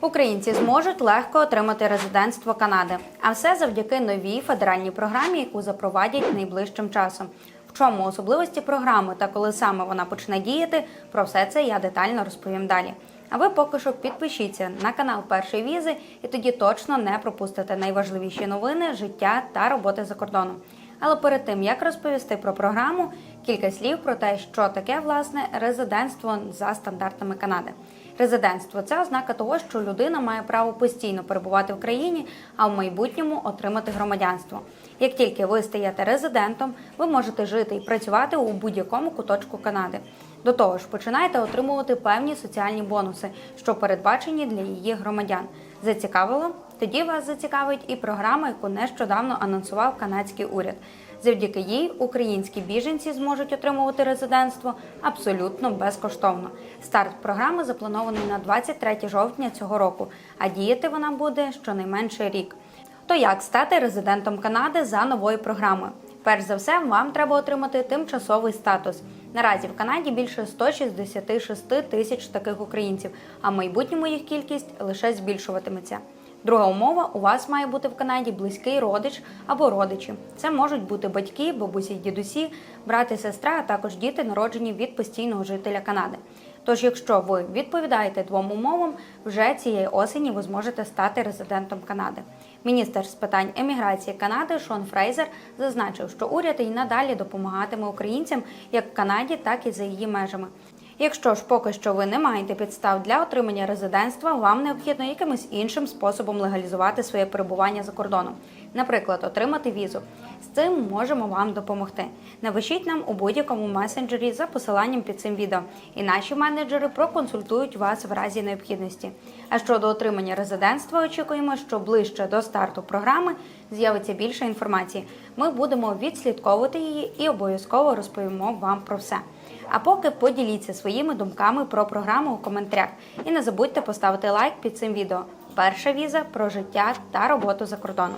Українці зможуть легко отримати резидентство Канади, а все завдяки новій федеральній програмі, яку запровадять найближчим часом. В чому особливості програми та коли саме вона почне діяти, про все це я детально розповім далі. А ви поки що підпишіться на канал Першої візи, і тоді точно не пропустите найважливіші новини, життя та роботи за кордоном. Але перед тим як розповісти про програму, кілька слів про те, що таке власне резидентство за стандартами Канади. Резидентство це ознака того, що людина має право постійно перебувати в країні, а в майбутньому отримати громадянство. Як тільки ви стаєте резидентом, ви можете жити і працювати у будь-якому куточку Канади. До того ж, починаєте отримувати певні соціальні бонуси, що передбачені для її громадян. Зацікавило? Тоді вас зацікавить і програма, яку нещодавно анонсував канадський уряд. Завдяки їй українські біженці зможуть отримувати резидентство абсолютно безкоштовно. Старт програми запланований на 23 жовтня цього року, а діяти вона буде щонайменше рік. То як стати резидентом Канади за новою програмою? Перш за все, вам треба отримати тимчасовий статус. Наразі в Канаді більше 166 тисяч таких українців, а в майбутньому їх кількість лише збільшуватиметься. Друга умова у вас має бути в Канаді близький родич або родичі. Це можуть бути батьки, бабусі, дідусі, брати, сестра, а також діти, народжені від постійного жителя Канади. Тож, якщо ви відповідаєте двом умовам, вже цієї осені ви зможете стати резидентом Канади. Міністр з питань еміграції Канади Шон Фрейзер зазначив, що уряд і надалі допомагатиме українцям як в Канаді, так і за її межами. Якщо ж поки що ви не маєте підстав для отримання резидентства, вам необхідно якимось іншим способом легалізувати своє перебування за кордоном, наприклад, отримати візу. З цим можемо вам допомогти. Напишіть нам у будь-якому месенджері за посиланням під цим відео, і наші менеджери проконсультують вас в разі необхідності. А щодо отримання резидентства, очікуємо, що ближче до старту програми з'явиться більше інформації. Ми будемо відслідковувати її і обов'язково розповімо вам про все. А поки поділіться своїми думками про програму у коментарях. І не забудьте поставити лайк під цим відео. Перша віза про життя та роботу за кордоном.